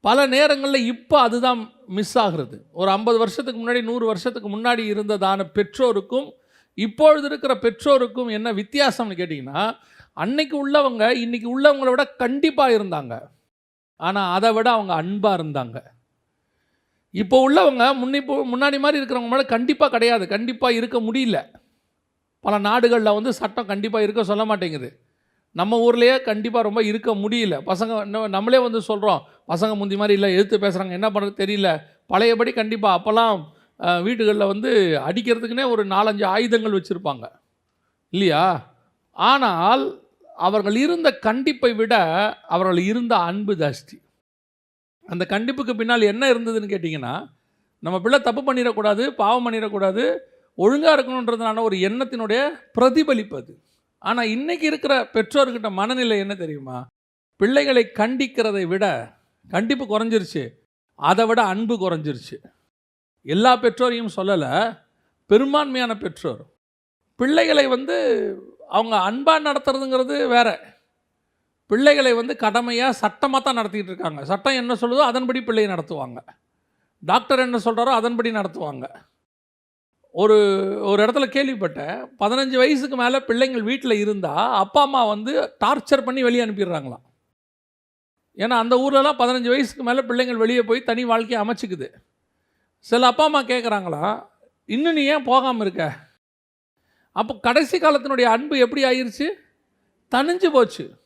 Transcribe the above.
பல நேரங்களில் இப்போ அதுதான் மிஸ் ஆகிறது. ஒரு ஐம்பது வருஷத்துக்கு முன்னாடி நூறு வருஷத்துக்கு முன்னாடி இருந்ததான பெற்றோருக்கும் இப்பொழுது இருக்கிற பெற்றோருக்கும் என்ன வித்தியாசம்னு கேட்டிங்கன்னா அன்னைக்கு உள்ளவங்க இன்னைக்கு உள்ளவங்கள விட கண்டிப்பாக இருந்தாங்க. ஆனால் அதை விட அவங்க அன்பாக இருந்தாங்க. இப்போ உள்ளவங்க முன்னிப்போ முன்னாடி மாதிரி இருக்கிறவங்க மேலே கண்டிப்பாக கிடையாது. கண்டிப்பாக இருக்க முடியல. பல நாடுகளில் வந்து சட்டம் கண்டிப்பாக இருக்க சொல்ல மாட்டேங்குது. நம்ம ஊர்லேயே கண்டிப்பாக ரொம்ப இருக்க முடியல. பசங்க இன்னும் நம்மளே வந்து சொல்கிறோம் பசங்க முந்தி மாதிரி இல்லை எடுத்து பேசுகிறாங்க என்ன பண்ணுறது தெரியல. பழையபடி கண்டிப்பாக அப்போல்லாம் வீடுகளில் வந்து அடிக்கிறதுக்குனே ஒரு நாலஞ்சு ஆயுதங்கள் வச்சுருப்பாங்க. இல்லையா? ஆனால் அவர்கள் இருந்த கண்டிப்பை விட அவர்கள் இருந்த அன்பு ஜாஸ்தி. அந்த கண்டிப்புக்கு பின்னால் என்ன இருந்ததுன்னு கேட்டிங்கன்னா நம்ம பிள்ளை தப்பு பண்ணிடக்கூடாது பாவம் பண்ணிடக்கூடாது ஒழுங்காக இருக்கணுன்றதுனால ஒரு எண்ணத்தினுடைய பிரதிபலிப்பு அது. ஆனால் இன்றைக்கி இருக்கிற பெற்றோர்கிட்ட மனநிலை என்ன தெரியுமா? பிள்ளைகளை கண்டிக்கிறதை விட கண்டிப்பு குறைஞ்சிருச்சு. அதை விட அன்பு குறைஞ்சிருச்சு. எல்லா பெற்றோரையும் சொல்லலை. பெரும்பான்மையான பெற்றோர். பிள்ளைகளை வந்து அவங்க அன்பாக நடத்துறதுங்கிறது வேற. பிள்ளைகளை வந்து கடமையாக சட்டமாக தான் நடத்திக்கிட்டு இருக்காங்க. சட்டம் என்ன சொல்லுதோ அதன்படி பிள்ளையை நடத்துவாங்க. டாக்டர் என்ன சொல்கிறாரோ அதன்படி நடத்துவாங்க. ஒரு ஒரு இடத்துல கேள்விப்பட்டேன். பதினஞ்சு வயசுக்கு மேலே பிள்ளைங்கள் வீட்டில் இருந்தால் அப்பா அம்மா வந்து டார்ச்சர் பண்ணி வெளியே அனுப்பிடுறாங்களாம். ஏன்னா அந்த ஊர்லலாம் பதினஞ்சு வயசுக்கு மேலே பிள்ளைங்கள் வெளியே போய் தனி வாழ்க்கையை அமைச்சிக்குது. சில அப்பா அம்மா கேட்குறாங்களா இன்னும் நீ ஏன் போகாமல் இருக்க? அப்போ கடைசி காலத்தினுடைய அன்பு எப்படி ஆயிடுச்சு தனிஞ்சு போச்சு.